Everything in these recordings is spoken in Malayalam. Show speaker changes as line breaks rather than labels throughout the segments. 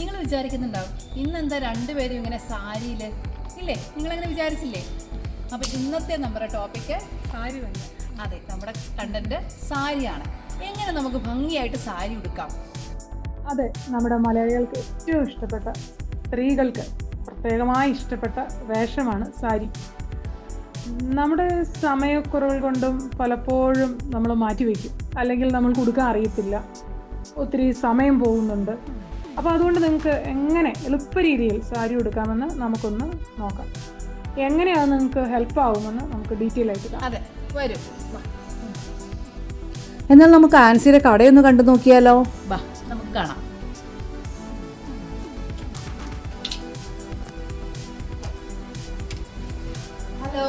നിങ്ങൾ വിചാരിക്കുന്നുണ്ടാവും ഇന്നെന്താ രണ്ടുപേരും ഇങ്ങനെ സാരിയിൽ ഇല്ലേ? നിങ്ങളങ്ങനെ വിചാരിച്ചില്ലേ? അപ്പോൾ ഇന്നത്തെ നമ്മുടെ ടോപ്പിക്ക്
സാരി തന്നെ.
അതെ നമ്മുടെ കണ്ടന്റ് സാരിയാണ്. എങ്ങനെ നമുക്ക് ഭംഗിയായിട്ട് സാരി ഉടുക്കാം?
അതെ നമ്മുടെ മലയാളികൾക്ക് ഏറ്റവും ഇഷ്ടപ്പെട്ട സ്ത്രീകൾക്ക് പ്രത്യേകമായി ഇഷ്ടപ്പെട്ട വേഷമാണ് സാരി. നമ്മുടെ സമയക്കുറവ് കൊണ്ടും പലപ്പോഴും നമ്മൾ മാറ്റിവെക്കും. അല്ലെങ്കിൽ നമ്മൾക്ക് ഉടുക്കാൻ അറിയത്തില്ല. ഒത്തിരി സമയം പോകുന്നുണ്ട്. അപ്പോൾ അതുകൊണ്ട് നിങ്ങൾക്ക് എങ്ങനെ എളുപ്പ രീതിയിൽ സാരി ഉടുക്കാമെന്ന് നമുക്കൊന്ന് നോക്കാം. എങ്ങനെയാണ് നിങ്ങൾക്ക് ഹെൽപ്പ് ആവുമെന്ന് നമുക്ക് ഡീറ്റെയിൽ ആയിട്ട്
അതെ വരും.
എന്നാൽ നമുക്ക് ആൻസിയുടെ കടയൊന്ന് കണ്ടു നോക്കിയാലോ?
വാ നമുക്ക് കാണാം. ഹലോ.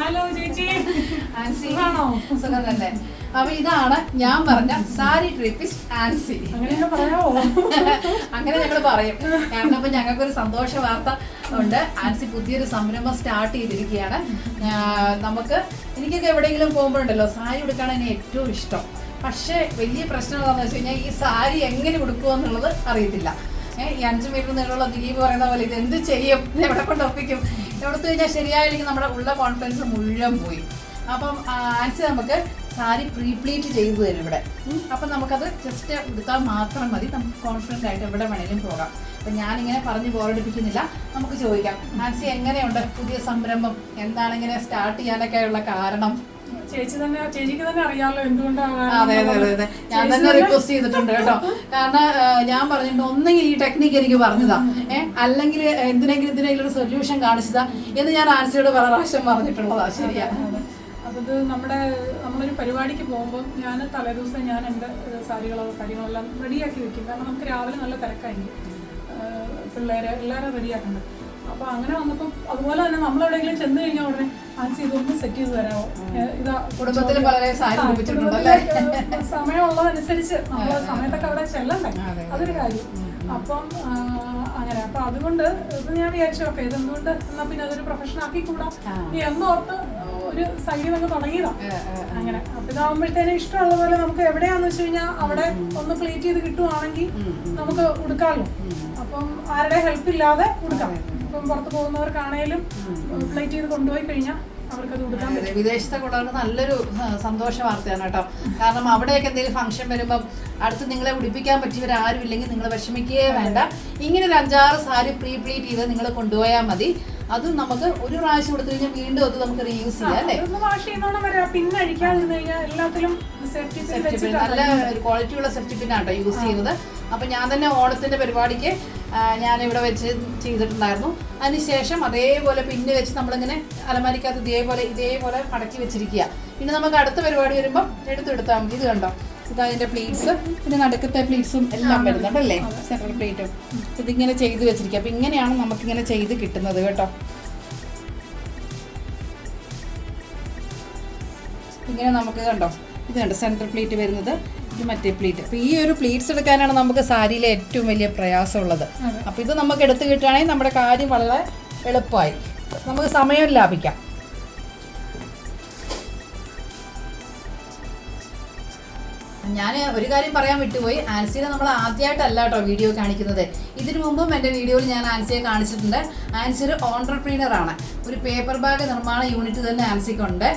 ഹലോ ചേച്ചി.
ആൻസി
കാണോ
സുഖം തന്നെ. അപ്പൊ ഇതാണ് ഞാൻ പറഞ്ഞ സാരി ട്രിപ്പിസ്റ്റ് ആൻസി അങ്ങനെ ഞങ്ങൾ പറയും. കാരണം ഇപ്പൊ ഞങ്ങൾക്കൊരു സന്തോഷ വാർത്ത ഉണ്ട്. ആൻസി പുതിയൊരു സംരംഭം സ്റ്റാർട്ട് ചെയ്തിരിക്കുകയാണ്. നമുക്ക് എനിക്കൊക്കെ എവിടെയെങ്കിലും പോകുമ്പോഴുണ്ടല്ലോ സാരി ഉടുക്കാണ് എന്നെ ഏറ്റവും ഇഷ്ടം. പക്ഷേ വലിയ പ്രശ്നം എന്താണെന്ന് വെച്ച് കഴിഞ്ഞാൽ ഈ സാരി എങ്ങനെ ഉടുക്കുക എന്നുള്ളത് അറിയത്തില്ല. ഏഹ് ഈ അഞ്ച് മീറ്റർ നീളമുള്ള ദിലീപ് പറയുന്ന പോലെ ഇത് എന്ത് ചെയ്യും? എവിടെ കൊണ്ട് ഒപ്പിക്കും? എവിടുത്ത് കഴിഞ്ഞാൽ ശരിയായില്ലെങ്കിൽ നമ്മുടെ ഉള്ള കോൺഫിഡൻസ് മുഴുവൻ പോയി. അപ്പം ആൻസി നമുക്ക് സാരി പ്രീപ്ലീറ്റ് ചെയ്തു തരും ഇവിടെ. അപ്പം നമുക്കത് ജസ്റ്റ് എടുത്താൽ മാത്രം മതി. നമുക്ക് കോൺഫിഡന്റ് ആയിട്ട് എവിടെ വേണേലും പോകാം. അപ്പം ഞാനിങ്ങനെ പറഞ്ഞ് ബോറടിപ്പിക്കുന്നില്ല നമുക്ക് ചോദിക്കാം. മാൻസി എങ്ങനെയുണ്ട് പുതിയ സംരംഭം? എന്താണ് ഇങ്ങനെ സ്റ്റാർട്ട് ചെയ്യാനൊക്കെ ഉള്ള കാരണം?
ചേച്ചി തന്നെ ചേച്ചിക്ക് തന്നെ അറിയാമല്ലോ എന്തുകൊണ്ടാണ്
അതെ അതെ ഞാൻ തന്നെ റിക്വസ്റ്റ് ചെയ്തിട്ടുണ്ട് കേട്ടോ. കാരണം ഞാൻ പറഞ്ഞിട്ടുണ്ട് ഒന്നെങ്കിൽ ഈ ടെക്നിക്ക് എനിക്ക് പറഞ്ഞതാ. ഏഹ് അല്ലെങ്കിൽ എന്തിനെങ്കിലും ഇതിനെങ്കിലും ഒരു സൊല്യൂഷൻ കാണിച്ചതാ എന്ന് ഞാൻ ആൻസിയോട് പല പ്രാവശ്യം പറഞ്ഞിട്ടുള്ളതാ. ശരിയാ.
അപ്പോൾ ഇത് നമ്മുടെ നമ്മളൊരു പരിപാടിക്ക് പോകുമ്പോൾ ഞാൻ തലേദിവസം ഞാൻ എന്റെ സാരികളോ കാര്യങ്ങളെല്ലാം റെഡിയാക്കി വെക്കും. കാരണം നമുക്ക് രാവിലെ നല്ല തിരക്കായിരിക്കും. പിള്ളേരെ എല്ലാവരും റെഡിയാക്കണ്ട. അപ്പോൾ അങ്ങനെ വന്നപ്പോൾ അതുപോലെ തന്നെ നമ്മൾ എവിടെയെങ്കിലും ചെന്ന് കഴിഞ്ഞാൽ ഉടനെ ആൻസി ഇതൊന്ന് സെറ്റ് ചെയ്ത് തരാമോ ഇതാ
കുടുംബത്തിൽ
സമയമുള്ളതനുസരിച്ച് നമ്മൾ സമയത്തൊക്കെ അവിടെ ചെല്ലണ്ടേ?
അതെ.
അതൊരു കാര്യം. അപ്പം അങ്ങനെ. അപ്പൊ അതുകൊണ്ട് ഇത് ഞാൻ വിചാരിച്ചു ഓക്കെ ഇതെന്തുകൊണ്ട്? എന്നാ പിന്നെ അതൊരു പ്രൊഫഷൻ
ആക്കി
കൂടാ എന്നോർത്ത് ഒരു സൈഡിൽ നിന്ന്
തുടങ്ങിയതാണ്
അങ്ങനെ. അപ്പൊ ഇതാകുമ്പോഴത്തേനും ഇഷ്ടമുള്ള പോലെ നമുക്ക് എവിടെയാന്ന് വെച്ച് കഴിഞ്ഞാൽ അവിടെ ഒന്ന് പ്ലേറ്റ് ചെയ്ത് കിട്ടുവാണെങ്കിൽ നമുക്ക് ഉടുക്കാമല്ലോ അപ്പം ആരുടെ ഹെൽപ്പ് ഇല്ലാതെ ഉടുക്കാം ഇപ്പം പുറത്ത് പോകുന്നവർക്കാണേലും പ്ലേറ്റ് ചെയ്ത് കൊണ്ടുപോയി കഴിഞ്ഞാൽ
വിദേശത്തെ കൂടാതെ നല്ലൊരു സന്തോഷ വാർത്തയാണ് കേട്ടോ. കാരണം അവിടെയൊക്കെ എന്തെങ്കിലും ഫംഗ്ഷൻ വരുമ്പം അടുത്ത് നിങ്ങളെ ഉടിപ്പിക്കാൻ പറ്റിയവർ ആരും ഇല്ലെങ്കിൽ നിങ്ങൾ വിഷമിക്കുകയേ വേണ്ട. ഇങ്ങനെ ഒരു അഞ്ചാറ് സാരി പ്രീ പ്ലീറ്റ് ചെയ്ത് നിങ്ങൾ കൊണ്ടുപോയാൽ മതി. അതും നമുക്ക് ഒരു പ്രാവശ്യം കൊടുത്തു കഴിഞ്ഞാൽ വീണ്ടും അത് നമുക്ക് റീയൂസ് ചെയ്യാം അല്ലേ?
പിന്നെ അഴിക്കാതിരുന്നു കഴിഞ്ഞാൽ എല്ലാത്തിലും
നല്ല ഒരു ക്വാളിറ്റിയുള്ള സെഫ്റ്റി പിന്നാണ് കേട്ടോ യൂസ് ചെയ്യുന്നത്. അപ്പൊ ഞാൻ തന്നെ ഓണത്തിന്റെ പരിപാടിക്ക് ഞാൻ ഇവിടെ വെച്ച് ചെയ്തിട്ടുണ്ടായിരുന്നു. അതിനുശേഷം അതേപോലെ പിന്നെ വെച്ച് നമ്മളിങ്ങനെ അലമാരിക്കകത്ത് ഇതേപോലെ ഇതേപോലെ മടക്കി വെച്ചിരിക്കുക. പിന്നെ നമുക്ക് അടുത്ത പരിപാടി വരുമ്പോൾ എടുത്തെടുത്താൽ മതി. ഇത് കണ്ടോ? ഇത് പ്ലേറ്റ്സ് പ്ലീറ്റ്സ് പിന്നെ നടുക്കത്തെ പ്ലേറ്റ്സും എല്ലാം വരുന്നുണ്ട് അല്ലേ സെൻട്രൽ പ്ലേറ്റും ഇതിങ്ങനെ ചെയ്ത് വെച്ചിരിക്കുക. അപ്പം ഇങ്ങനെയാണ് നമുക്കിങ്ങനെ ചെയ്ത് കിട്ടുന്നത് കേട്ടോ. ഇങ്ങനെ നമുക്ക് കണ്ടോ? ഇത് കണ്ടോ? സെൻട്രൽ പ്ലേറ്റ് വരുന്നത്. ഇത് മറ്റേ പ്ലേറ്റ് അപ്പോൾ ഈ ഒരു പ്ലേറ്റ്സ് എടുക്കാനാണ് നമുക്ക് സാരിയിലെ ഏറ്റവും വലിയ പ്രയാസമുള്ളത്. അപ്പോൾ ഇത് നമുക്ക് എടുത്തു കിട്ടുകയാണെങ്കിൽ നമ്മുടെ കാര്യം വളരെ എളുപ്പമായി. നമുക്ക് സമയം ലാഭിക്കാം. ഞാൻ ഒരു കാര്യം പറയാൻ വിട്ടുപോയി. ആൻസിനെ നമ്മൾ ആദ്യമായിട്ടല്ല കേട്ടോ വീഡിയോ കാണിക്കുന്നത്. ഇതിനു മുമ്പും എന്റെ വീഡിയോയിൽ ഞാൻ ആൻസിയെ കാണിച്ചിട്ടുണ്ട്. ആൻസി ഒരു ഓൺടർപ്രീനർ ആണ്. ഒരു പേപ്പർ ബാഗ് നിർമ്മാണ യൂണിറ്റ് തന്നെ ആൻസിക്കുണ്ട്.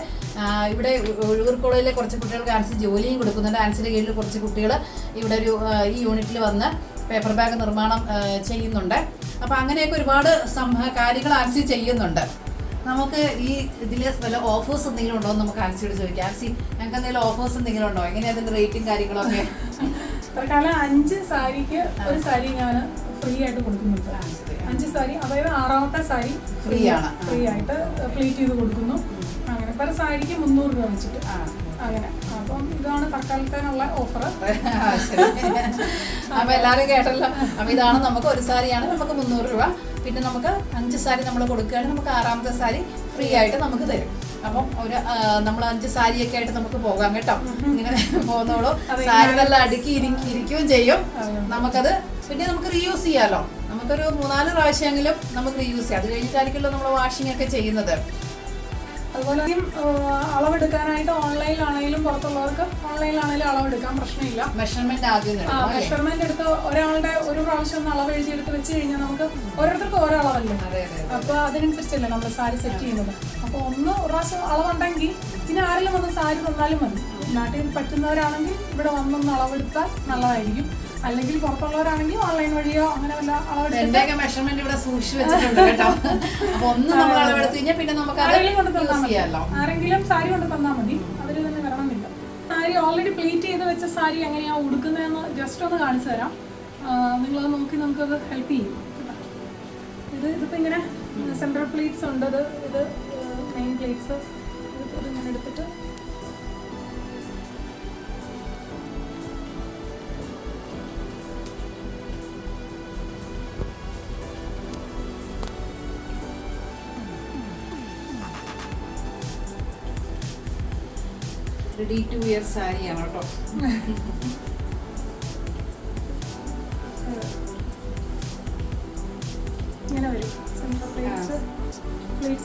ഇവിടെ ഒഴുകൂർ കോളേജിലെ കുറച്ച് കുട്ടികൾക്ക് ആൻസി ജോലിയും കൊടുക്കുന്നുണ്ട്. ആൻസിന്റെ കീഴിൽ കുറച്ച് കുട്ടികൾ ഇവിടെ ഒരു ഈ യൂണിറ്റിൽ വന്ന് പേപ്പർ ബാഗ് നിർമ്മാണം ചെയ്യുന്നുണ്ട്. അപ്പോൾ അങ്ങനെയൊക്കെ ഒരുപാട് സംഭ കാര്യങ്ങൾ ആൻസി ചെയ്യുന്നുണ്ട്. നമുക്ക് ഈ ഇതിൽ വല്ല ഓഫേഴ്സ് എന്തെങ്കിലും ഉണ്ടോ എന്ന് നമുക്ക് ആൻസിയോട് ചോദിക്കാം. ആൻസി ഞങ്ങൾക്ക് എന്തെങ്കിലും ഓഫേഴ്സ് എന്തെങ്കിലും ഉണ്ടോ? എങ്ങനെയാ അതിന്റെ റേറ്റും കാര്യങ്ങളൊക്കെ?
തൽക്കാലം അഞ്ച് സാരിക്ക് ഒരു സാരി ഞാൻ ഫ്രീ ആയിട്ട് കൊടുക്കുന്നുണ്ട്. അഞ്ച് സാരി അതായത് ആറാമത്തെ സാരി
ഫ്രീ ആണ്.
ഫ്രീ ആയിട്ട് പ്ലേറ്റ് ചെയ്ത് കൊടുക്കുന്നു. അങ്ങനെ പല സാരിക്ക് മുന്നൂറ് രൂപ വെച്ചിട്ട്. അങ്ങനെ. അപ്പം ഇതാണ് തൽക്കാലത്തേനുള്ള ഓഫർ.
അപ്പൊ എല്ലാരും കേട്ടല്ലോ. അപ്പൊ ഇതാണ് നമുക്ക് ഒരു സാരിയാണ് നമുക്ക് മുന്നൂറ് രൂപ. പിന്നെ നമുക്ക് അഞ്ച് സാരി നമ്മൾ കൊടുക്കുകയാണെങ്കിൽ നമുക്ക് ആറാമത്തെ സാരി ഫ്രീ ആയിട്ട് നമുക്ക് തരും. അപ്പം ഒരു നമ്മൾ അഞ്ച് സാരിയൊക്കെ ആയിട്ട് നമുക്ക് പോകാം കേട്ടോ. ഇങ്ങനെ പോകുന്നോളൂ. സാരി നല്ല അടുക്കി ഇരി- ഇരിക്കുകയും ചെയ്യും. നമുക്കത് പിന്നെ നമുക്ക് റീയൂസ് ചെയ്യാമല്ലോ നമുക്കൊരു മൂന്നാൽ പ്രാവശ്യമെങ്കിലും നമുക്ക് റീയൂസ് ചെയ്യാം. അത് കഴിഞ്ഞിട്ടായിരിക്കുമല്ലോ നമ്മൾ വാഷിംഗ് ഒക്കെ ചെയ്യുന്നത്.
അതുപോലെ ആദ്യം, അളവെടുക്കാനായിട്ട് ഓൺലൈനിലാണെങ്കിലും പുറത്തുള്ളവർക്ക് ഓൺലൈനിലാണെങ്കിലും അളവെടുക്കാൻ പ്രശ്നമില്ല.
മെഷർമെന്റ് ആദ്യം
ആ? മെഷർമെന്റ് എടുത്ത് ഒരാളുടെ ഒരു പ്രാവശ്യം ഒന്ന് അളവ് എഴുതി എടുത്ത് വെച്ച് കഴിഞ്ഞാൽ നമുക്ക് ഓരോരുത്തർക്കും ഓരോ അളവല്ലേ? അപ്പൊ അതിനനുസരിച്ചല്ലേ നമ്മൾ സാരി സെറ്റ് ചെയ്യുന്നത്. അപ്പൊ ഒന്ന് ഒരു പ്രാവശ്യം അളവുണ്ടെങ്കിൽ പിന്നെ ആരെങ്കിലും ഒന്ന് സാരി തന്നാലും മതി. നാട്ടിൽ പറ്റുന്നവരാണെങ്കിൽ ഇവിടെ വന്നൊന്ന് അളവെടുത്താൽ നല്ലതായിരിക്കും. അല്ലെങ്കിൽ പുറത്തുള്ളവരാണെങ്കിൽ ഓൺലൈൻ വഴിയോ അങ്ങനെ വല്ല
അളവെടുത്തിട്ട് മെഷർമെന്റ് ഇവിടെ സൂക്ഷിച്ചു വെച്ചിട്ടുണ്ട് കേട്ടോ. അപ്പൊ ഒന്ന് നമ്മൾ അളവെടുത്ത് കഴിഞ്ഞാൽ പിന്നെ നമുക്ക്
ആരെങ്കിലും കൊണ്ട് തന്നാൽ മതി. ആരെങ്കിലും സാരി കൊണ്ട് തന്നാൽ മതി. അവർ തന്നെ വരണമെന്നില്ല സാരി ഓൾറെഡി പ്ലേറ്റ് ചെയ്ത് വെച്ച സാരി എങ്ങനെയാ ഉടുക്കുന്നതെന്ന് ജസ്റ്റ് ഒന്ന് കാണിച്ചു തരാം. നിങ്ങളത് നോക്കി നമുക്കത് ഹെൽപ്പ് ചെയ്യും. ഇത് ഇതിപ്പോ ഇങ്ങനെ സെൻട്രൽ പ്ലേറ്റ്സ് ഉണ്ട്. ഇത് ഇത് മെയിൻ പ്ലേറ്റ്സ് ഇതിപ്പോ ഇങ്ങനെ എടുത്തിട്ട്
റെഡി ടു ഇയർ സാരിയാണ് കേട്ടോ.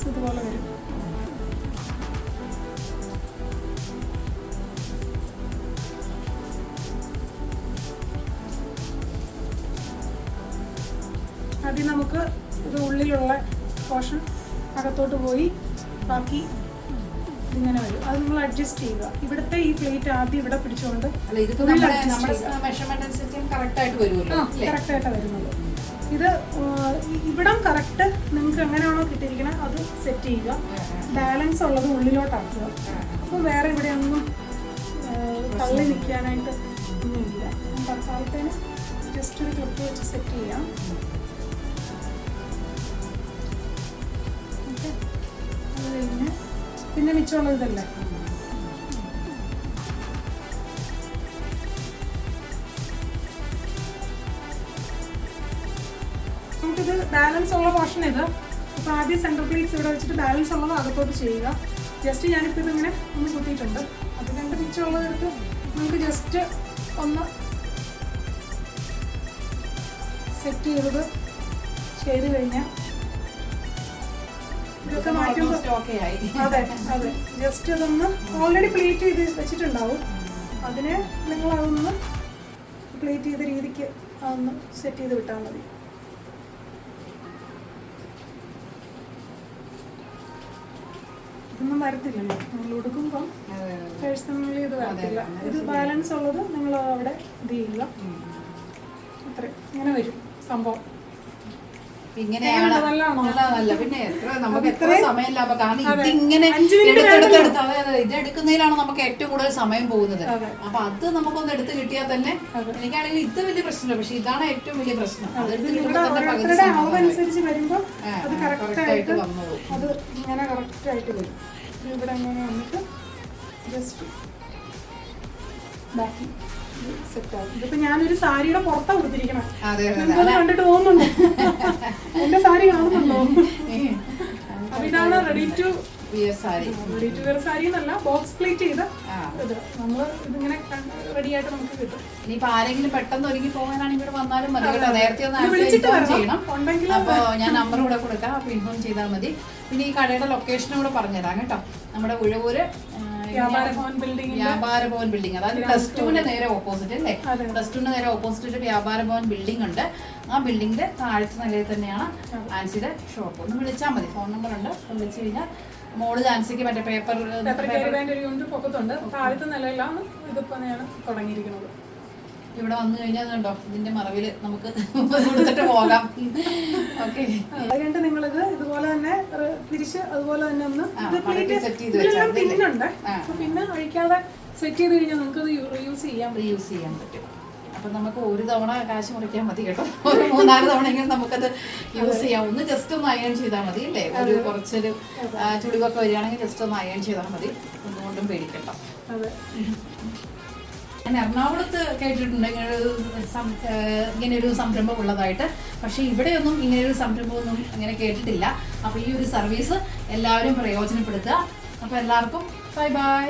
ഇതുപോലെ വരും. ആദ്യം നമുക്ക് ഇത് ഉള്ളിലുള്ള പോഷൻ അകത്തോട്ട് പോയി ബാക്കി ഇങ്ങനെ വരും. അത് നിങ്ങൾ അഡ്ജസ്റ്റ് ചെയ്യുക. ഇവിടുത്തെ ഈ പ്ലേറ്റ് ആദ്യം ഇവിടെ പിടിച്ചുകൊണ്ട്
അല്ല ഇതിപ്പോ നമ്മുടെ നമ്മുടെ മെഷർമെന്റ് അനുസരിച്ച് കറക്റ്റ് ആയിട്ട് വരുമല്ലോ
ആ
അല്ലേ?
കറക്റ്റ് ആയിട്ടാണ് വരുന്നത് ഇത് ഇവിടം കറക്റ്റ് നിങ്ങൾക്ക് എങ്ങനെയാണോ കിട്ടിയിരിക്കുന്നത് അത് സെറ്റ് ചെയ്യുക. ബാലൻസ് ഉള്ളത് ഉള്ളിലോട്ടാക്കുക. അപ്പോൾ വേറെ ഇവിടെ ഒന്നും തള്ളി നിൽക്കാനായിട്ട് ഒന്നുമില്ല. തൽക്കാലത്തേന് ജസ്റ്റ് ഒരു ക്ലിപ്പ് വെച്ച് സെറ്റ് ചെയ്യാം. ഓക്കെ. അത് കഴിഞ്ഞ് പിന്നെ മിച്ചമുള്ളത് ഇതല്ലേ? നമുക്കിത് ബാലൻസ് ഉള്ള പോർഷൻ ഇത്. അപ്പോൾ ആദ്യം സെന്റർ പ്ലേറ്റ്സ് ഇവിടെ വെച്ചിട്ട് ബാലൻസ് ഉള്ളത് അകത്തോട്ട് ചെയ്യുക. ജസ്റ്റ് ഞാനിപ്പോൾ ഇതിങ്ങനെ ഒന്ന് കുത്തിയിട്ടുണ്ട് അത് രണ്ട് മിച്ചമുള്ളത് എടുത്ത് നമുക്ക് ജസ്റ്റ് ഒന്ന് സെറ്റ് ചെയ്തത് ചെയ്ത് കഴിഞ്ഞാൽ ഇതൊക്കെ മാറ്റുമ്പോൾ അതെ അതെ. ജസ്റ്റ് അതൊന്ന് ഓൾറെഡി പ്ലേറ്റ് ചെയ്ത് വെച്ചിട്ടുണ്ടാവും. അതിനെ നിങ്ങൾ അതൊന്ന് പ്ലേറ്റ് ചെയ്ത രീതിക്ക് അതൊന്ന് സെറ്റ് ചെയ്ത് വിട്ടാൽ മതി. ഇതൊന്നും വരത്തില്ലല്ലോ. നിങ്ങൾ ഉടുക്കുമ്പം പേഴ്സണലി ഇത് വരത്തില്ല. ഇത് ബാലൻസ് ഉള്ളത് നിങ്ങൾ അവിടെ ഇത് ചെയ്യുക. അത്ര. ഇങ്ങനെ വരും സംഭവം.
ഇങ്ങനെയാണ് പിന്നെ എത്ര നമുക്ക് എത്ര സമയം ലാഭം കാരണം ഇതിങ്ങനെ എടുത്തെടുത്തെടുത്ത് അതെ ഇത് എടുക്കുന്നതിലാണ് നമുക്ക് ഏറ്റവും കൂടുതൽ സമയം പോകുന്നത്. അപ്പൊ അത് നമുക്കൊന്ന് എടുത്ത് കിട്ടിയാൽ തന്നെ എനിക്കാണെങ്കിൽ ഇത് വലിയ പ്രശ്നമില്ല. പക്ഷെ ഇതാണ് ഏറ്റവും വലിയ പ്രശ്നം. അത്. എടുത്ത്
ഇവിടെ
കിട്ടുമ്പോൾ തന്നെ പകുതി
ഓരോരുത്തരുടെ
സമയം
അളവ് അനുസരിച്ച് വരുമ്പോൾ അത്
ആ,
കറക്റ്റ് ആയിട്ട്
ആയിട്ട്
അത് ഇങ്ങനെ കറക്റ്റ് ആയിട്ട് വരും. ഇവിടെ ഇങ്ങനെ വന്നിട്ട് ജസ്റ്റ് ബാക്കി ഇതിപ്പോ ഞാനൊരു സാരിയുടെ പുറത്താ കൊടുത്തിരിക്കണം നിങ്ങൾക്കത് കണ്ടിട്ട് തോന്നുന്നുണ്ടോ? എന്റെ സാരി കാണുന്നുണ്ടോ? അപ്പൊ ഇതാണ് ready to
sari.
Ready to wear sari എന്നല്ല ബോക്സ് പ്ലേറ്റ് ചെയ്ത ഇത്. ഇതിങ്ങനെ റെഡി ആയിട്ട് നമുക്ക് കിട്ടും.
ഇനിയിപ്പോ ആരെങ്കിലും പെട്ടെന്ന് ഒരുങ്ങി പോകാനാണെങ്കിൽ ഇവിടെ വന്നാലും മതി കേട്ടോ. നേരത്തെ ഒന്ന്. ചെയ്യണം. അപ്പൊ ഞാൻ നമ്പർ കൂടെ കൊടുക്കാം. അപ്പൊ ഇൻഫോം ചെയ്താൽ മതി. പിന്നെ ഈ കടയുടെ ലൊക്കേഷനും കൂടെ പറഞ്ഞുതരാം കേട്ടോ. നമ്മുടെ ഉഴവൂര്
വ്യാപാര ഭവൻ ബിൽഡിംഗ്
അതായത് പ്ലസ് ടുവിന്റെ നേരെ ഓപ്പോസിറ്റ് അല്ലേ. പ്ലസ് ടുവിന്റെ നേരെ ഓപ്പോസിറ്റ് ഒരു വ്യാപാര ഭവൻ ബിൽഡിംഗ് ഉണ്ട്. ആ ബിൽഡിംഗിന്റെ താഴത്തെ നിലയിൽ തന്നെയാണ് ആൻസിയുടെ ഷോപ്പ് ഒന്ന് വിളിച്ചാൽ മതി. ഫോൺ നമ്പർ ഉണ്ട്. വിളിച്ചു കഴിഞ്ഞാൽ മോൾ ആൻസിക്ക് മറ്റേ പേപ്പർ
പേപ്പർ യൂണിറ്റ് പൊക്കത്തുണ്ട്. താഴത്തെ നിലയിലാണ് ഇതിപ്പോ തുടങ്ങിയിരിക്കുന്നത്.
ഇവിടെ വന്നു കഴിഞ്ഞാൽ കണ്ടോ ഇതിന്റെ മറവിൽ നമുക്ക് കൊടുത്തിട്ട് പോകാം. ഓക്കെ.
അതുകൊണ്ട് നിങ്ങളിത് ഇതുപോലെ തന്നെ തിരിച്ച് അതുപോലെ തന്നെ ഒന്ന്
ചെയ്ത് വെച്ചാൽ.
പിന്നുണ്ട്. പിന്നെ അഴിക്കാതെ സെറ്റ് ചെയ്ത് കഴിഞ്ഞാൽ നമുക്ക് ഇത് യൂസ് ചെയ്യാൻ
റീയൂസ് ചെയ്യാൻ പറ്റും. അപ്പൊ നമുക്ക് ഒരു തവണ കാശ് മുറിക്കാൻ മതി കേട്ടോ. ഒരു മൂന്നാൽ തവണയെങ്കിലും നമുക്കത് യൂസ് ചെയ്യാം. ഒന്ന് ജസ്റ്റ് ഒന്ന് അയൺ ചെയ്താൽ മതി അല്ലേ? ഒരു കുറച്ചൊരു ചുടിവൊക്കെ ചുളിവൊക്കെ വരികയാണെങ്കിൽ ജസ്റ്റ് ഒന്ന് അയൺ ചെയ്താൽ മതി. ഒന്നുകൊണ്ടും പേടിക്കണ്ട.
അതെ.
ഞാൻ എറണാകുളത്ത് കേട്ടിട്ടുണ്ട്. ഇങ്ങനെ ഒരു ഇങ്ങനെ ഒരു സംരംഭം ഉള്ളതായിട്ട്. പക്ഷെ ഇവിടെയൊന്നും ഇങ്ങനെ ഒരു സംരംഭമൊന്നും അങ്ങനെ കേട്ടിട്ടില്ല. അപ്പൊ ഈ ഒരു സർവീസ് എല്ലാവരും പ്രയോജനപ്പെടുത്തുക. അപ്പൊ എല്ലാവർക്കും ബൈ. ബൈ.